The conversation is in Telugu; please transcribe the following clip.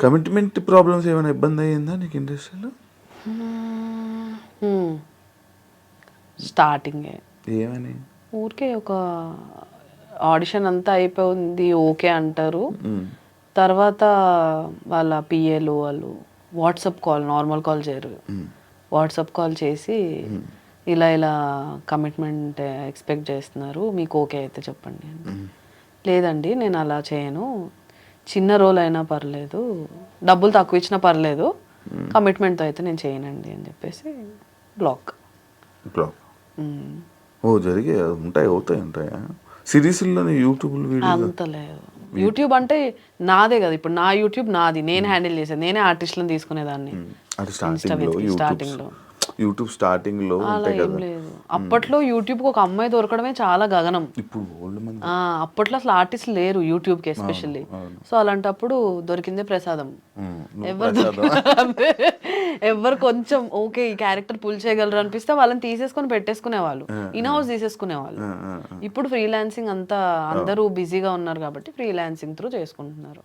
కమిట్మెంట్ ప్రాబ్లమ్స్ ఏమైనా ఇబ్బంది అయ్యిందా నీకు ఇండస్ట్రీలో స్టార్టింగే ఏమని? ఊరికే ఒక ఆడిషన్ అంతా అయిపోయింది ఓకే అంటారు. మ్మ్. తర్వాత వాళ్ళ పిఏలు వాళ్ళు వాట్సాప్ కాల్ నార్మల్ కాల్ చేయరు. వాట్సాప్ కాల్ చేసి ఇలా ఇలా కమిట్మెంట్ ఎక్స్పెక్ట్ చేస్తున్నారు మీకు ఓకే అయితే చెప్పండి. లేదండి నేను అలా చేయను. చిన్న రోల్ అయినా పర్లేదు డబ్బులు తక్కువ ఇచ్చినా పర్లేదు కమిట్మెంట్తో అయితే నేను చేయనండి అని చెప్పేసి బ్లాక్ బ్లాక్ ఓ జరిగే ఉంటాయి అవుతాయి ఉంటాయా? సిరీస్లోనే యూట్యూబ్లో వీడియో అంత లేదు. యూట్యూబ్ అంటే నాదే కదా ఇప్పుడు నా యూట్యూబ్ నాది నేను హ్యాండిల్ చేసేది నేనే ఆర్టిస్ట్లను తీసుకునేదాన్ని. స్టార్టింగ్లో యూట్యూబ్ starting లో. యూట్యూబ్ అలా ఏం లేదు. అప్పట్లో యూట్యూబ్కి ఒక అమ్మాయి దొరకడమే చాలా గగనం. ఇప్పుడు అప్పట్లో అసలు ఆర్టిస్ట్ లేరు యూట్యూబ్కి ఎస్పెషల్లీ. సో అలాంటప్పుడు దొరికిందే ప్రసాదం. ఎవరు. ఎవరు కొంచెం ఓకే ఈ క్యారెక్టర్ పుల్ చేయగలరు అనిపిస్తే వాళ్ళని తీసేసుకొని పెట్టేసుకునేవాళ్ళు. In house తీసేసుకునేవాళ్ళు. ఇప్పుడు ఫ్రీలాన్సింగ్ అంతా అందరూ బిజీగా ఉన్నారు కాబట్టి ఫ్రీలాన్సింగ్ త్రూ చేసుకుంటున్నారు.